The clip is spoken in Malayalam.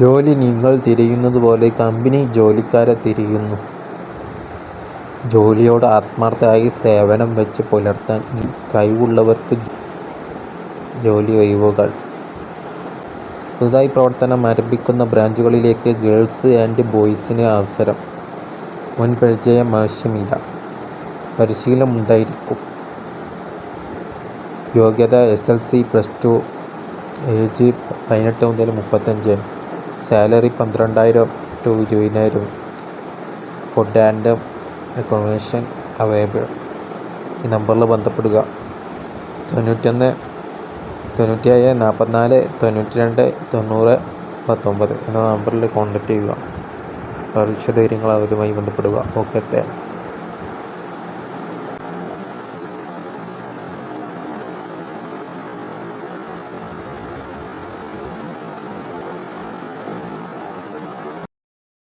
ജോലി നിങ്ങൾ തിരയുന്നതുപോലെ കമ്പനി ജോലിക്കാരെ തിരയുന്നു. ജോലിയോട് ആത്മാർത്ഥമായി സേവനം വെച്ച് പുലർത്താൻ കഴിവുള്ളവർക്ക് ജോലി ഒഴിവുകൾ. പുതുതായി പ്രവർത്തനം ആരംഭിക്കുന്ന ബ്രാഞ്ചുകളിലേക്ക് ഗേൾസ് ആൻഡ് ബോയ്സിന് അവസരം. മുൻപരിചയം ആവശ്യമില്ല. പരിശീലനം ഉണ്ടായിരിക്കും. യോഗ്യത. S. L. C, plus two. Age പതിനെട്ട് മുതൽ മുപ്പത്തഞ്ച്. സാലറി പന്ത്രണ്ടായിരം ടു ഇരുപതിനായിരം. Food and accommodation available. ഈ നമ്പറിൽ ബന്ധപ്പെടുക. തൊണ്ണൂറ്റൊന്ന് തൊണ്ണൂറ്റിയേഴ് നാൽപ്പത്തിനാല് തൊണ്ണൂറ്റി രണ്ട് തൊണ്ണൂറ് പത്തൊമ്പത് എന്ന നമ്പറിൽ കോൺടാക്ട് ചെയ്യുക. വിശദവിവരങ്ങൾ അവരുമായി ബന്ധപ്പെടുക. Okay thanks.